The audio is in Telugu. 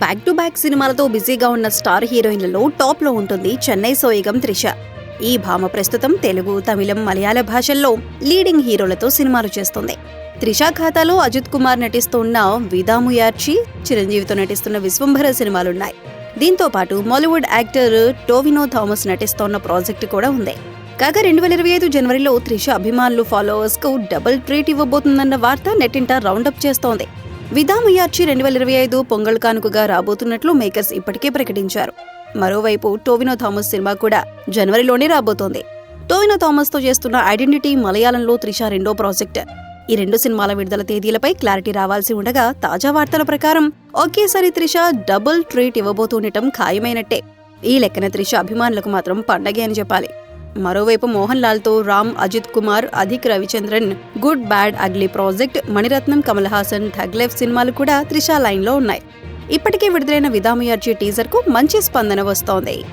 బ్యాక్ టు బ్యాక్ సినిమాలతో బిజీగా ఉన్న స్టార్ హీరోయిన్లలో టాప్లో ఉంటుంది చెన్నై సోయగం త్రిష. ఈ భామ ప్రస్తుతం తెలుగు తమిళం మలయాళ భాషల్లో లీడింగ్ హీరోలతో సినిమాలు చేస్తుంది. త్రిష ఖాతాలో అజిత్ కుమార్ నటిస్తున్న విదాముయార్చి చిరంజీవితో నటిస్తున్న విశ్వంభర సినిమాలున్నాయి. దీంతో పాటు మాలీవుడ్ యాక్టర్ టోవినో థామస్ నటిస్తోన్న ప్రాజెక్టు కూడా ఉంది. కాగా రెండు వేల ఇరవై ఐదు జనవరిలో త్రిష అభిమానులు ఫాలోవర్స్కు డబుల్ ట్రీట్ ఇవ్వబోతుందన్న వార్త నెట్టింట రౌండప్ చేస్తోంది. విదాముయార్చి రెండు వేల ఇరవై ఐదు పొంగల్ కానుకగా రాబోతున్నట్లు మేకర్స్ ఇప్పటికే ప్రకటించారు. మరోవైపు టోవినో థామస్ సినిమా కూడా జనవరిలోనే రాబోతోంది. టోవినో థామస్తో చేస్తున్న ఐడెంటిటీ మలయాళంలో త్రిష రెండో ప్రాజెక్ట్. ఈ రెండు సినిమాల విడుదల తేదీలపై క్లారిటీ రావాల్సి ఉండగా తాజా వార్తల ప్రకారం ఒకేసారి త్రిష డబుల్ ట్రీట్ ఇవ్వబోతుండటం ఖాయమైనట్టే. ఈ లెక్కన త్రిష అభిమానులకు మాత్రం పండగే అని చెప్పాలి. మరోవైపు Mohan లాల్తో Ram Ajith Kumar Adhik Ravichandran Good Bad Ugly project Maniratnam Kamal Haasan Thug Life సినిమాలు కూడా త్రిషా లైన్లో ఉన్నాయి. ఇప్పటికే విడుదలైన విధామయార్జీ టీజర్కు మంచి స్పందన వస్తోంది.